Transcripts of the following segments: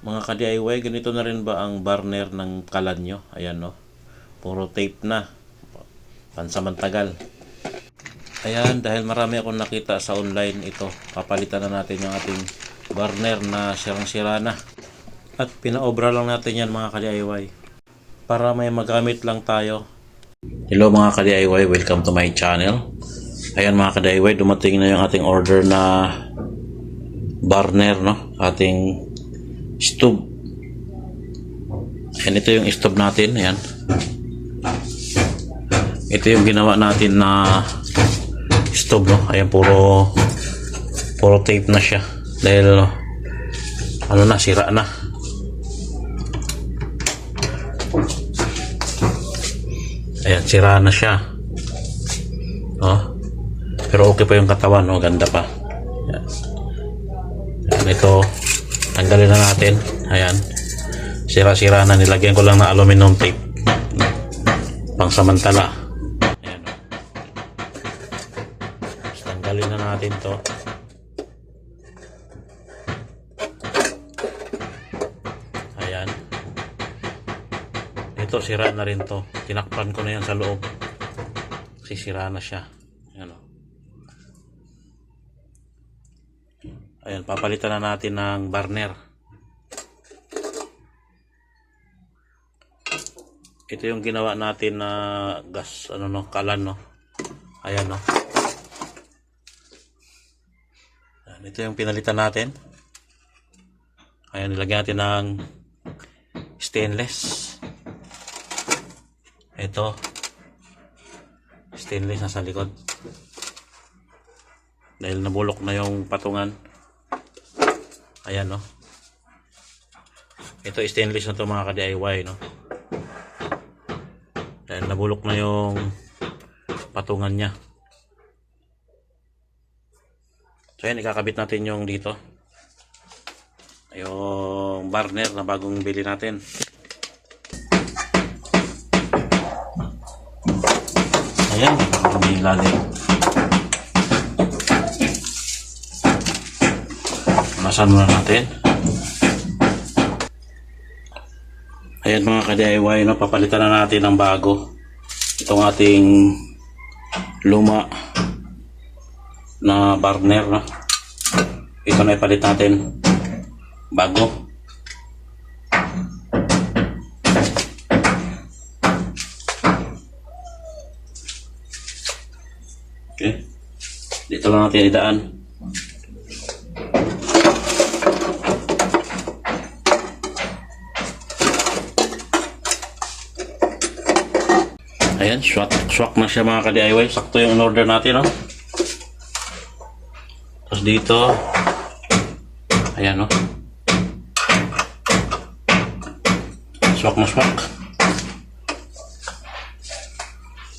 Mga ka-DIY, ganito na rin ba ang burner ng kalan nyo? Ayan no. Puro tape na. Pansamantagal. Ayan, dahil marami akong nakita sa online ito, papalitan na natin yung ating burner na sirang-sira na. At pinaobra lang natin yan mga ka-DIY. Para may magamit lang tayo. Hello mga ka-DIY, welcome to my channel. Ayan mga ka-DIY, dumating na yung ating order na burner, no? Ating stove. Ayan, ito yung stove natin. Ayan. Ito yung ginawa natin na stove, no? Ayan, puro puro tape na siya. Dahil ano na, sira na. Ayan, sira na siya. Oh. Pero okay pa yung katawan, no? Ganda pa. Ayan. Ayan, ito, tanggalin na natin. Ayan. Sira-sira na. Nilagyan ko lang ng aluminum tape. Pangsamantala. Ayan. Tapos tanggalin na natin to. Ayan. Ito, sira na rin to. Tinakpan ko na yan sa loob. Kasi sira na siya. Ayan o. Ayan, papalitan na natin ng burner. Ito yung ginawa natin na gas, ano no, kalan no. Ayan no. Ayan, ito yung pinalitan natin. Ayan, nilagyan natin ng stainless. Ito. Stainless nasa likod. Dahil nabulok na yung patungan. Ayan, no. Ito stainless na to mga ka-DIY, no. Dahil nabulok na yung patungan niya. So, yan, ikakabit natin yung dito. Yung burner na bagong bili natin. Ayan, may ilalim. Masan muna natin. Ayan mga ka-DIY, no, papalitan na natin ng bago. Itong ating luma na burner. Ito na ipalit natin. Bago. Okay. Dito lang natin idaan. Ayan, swak, swak na siya mga ka-DIY. Sakto yung order natin, no? Tapos dito, ayan, no? Swak na swak.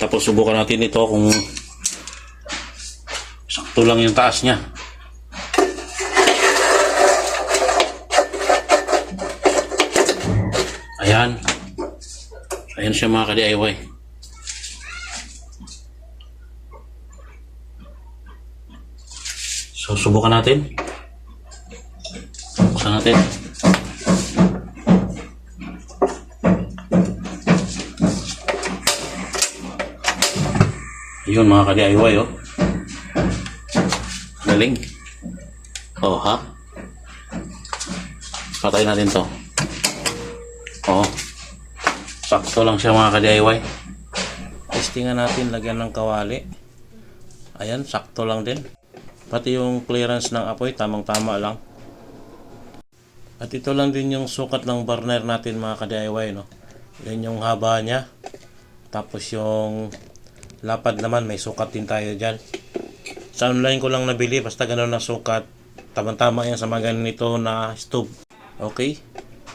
Tapos subukan natin ito kung sakto lang yung taas niya. Ayan. Ayan siya mga ka-DIY. So, subukan natin. Buksan natin. Yun mga ka-DIY oh. Galing. Oh, ha? Patay natin to. Oh. Sakto lang siya mga ka-DIY. Testingan natin lagyan ng kawali. Ayan, sakto lang din. Pati yung clearance ng apoy, tamang-tama lang. At ito lang din yung sukat ng burner natin mga ka-DIY, no? Yan yung haba niya. Tapos yung lapad naman, may sukat din tayo dyan. Sa online ko lang nabili, basta ganun na sukat. Tamang-tama yan sa mga ganito na stove. Okay?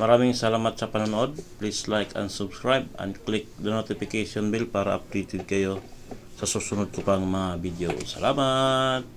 Maraming salamat sa panonood. Please like and subscribe and click the notification bell para updated kayo sa susunod ko pang mga video. Salamat!